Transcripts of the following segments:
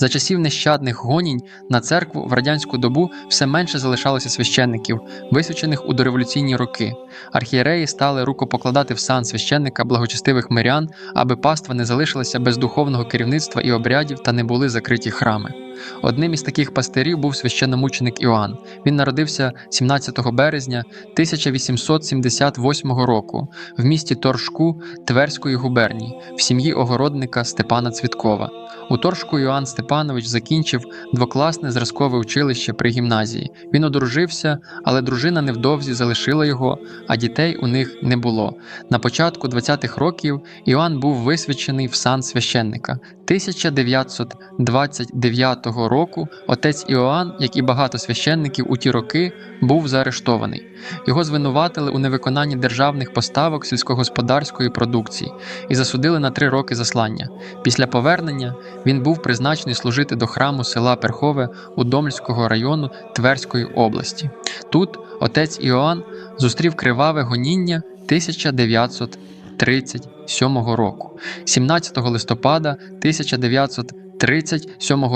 За часів нещадних гонінь на церкву в радянську добу все менше залишалося священників, висвячених у дореволюційні роки. Архієреї стали рукопокладати в сан священника благочестивих мирян, аби паства не залишилася без духовного керівництва і обрядів та не були закриті храми. Одним із таких пастирів був священномученик Іоанн. Він народився 17 березня 1878 року в місті Торжку Тверської губернії в сім'ї огородника Степана Цвіткова. У Торжку Іоанн Степанович закінчив двокласне зразкове училище при гімназії. Він одружився, але дружина невдовзі залишила його, а дітей у них не було. На початку 20-х років Іоанн був висвячений в сан священника. 1929 року отець Іоанн, як і багато священників у ті роки, був заарештований. Його звинуватили у невиконанні державних поставок сільськогосподарської продукції і засудили на три роки заслання. Після повернення він був призначений служити до храму села Перхове Удомльського району Тверської області. Тут отець Іоанн зустрів криваве гоніння 1937 року. 17 листопада 1937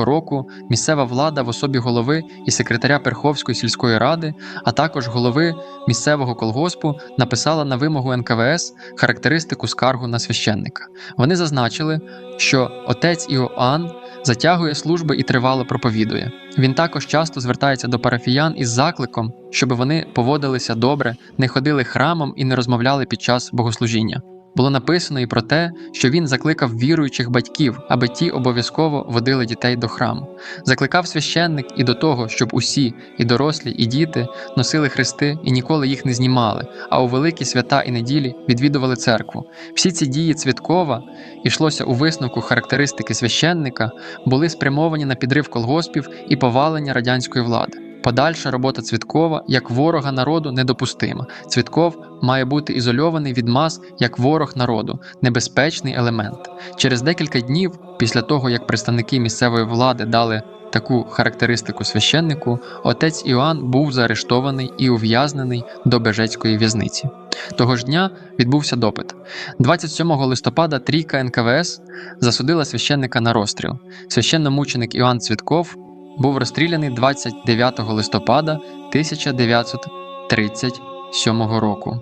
року місцева влада в особі голови і секретаря Перховської сільської ради, а також голови місцевого колгоспу написала на вимогу НКВС характеристику скаргу на священника. Вони зазначили, що отець Іоанн затягує служби і тривало проповідує. Він також часто звертається до парафіян із закликом, щоб вони поводилися добре, не ходили храмом і не розмовляли під час богослужіння. Було написано і про те, що він закликав віруючих батьків, аби ті обов'язково водили дітей до храму. Закликав священник і до того, щоб усі, і дорослі, і діти носили хрести і ніколи їх не знімали, а у великі свята і неділі відвідували церкву. Всі ці дії Цвіткова, йшлося у висновку характеристики священника, були спрямовані на підрив колгоспів і повалення радянської влади. Подальша робота Цвіткова як ворога народу недопустима. Цвітков має бути ізольований від мас як ворог народу, небезпечний елемент. Через декілька днів, після того як представники місцевої влади дали таку характеристику священнику, отець Іоанн був заарештований і ув'язнений до Бежецької в'язниці. Того ж дня відбувся допит. 27 листопада трійка НКВС засудила священника на розстріл. Священномученик Іоанн Цвітков був розстріляний 29 листопада 1937 року.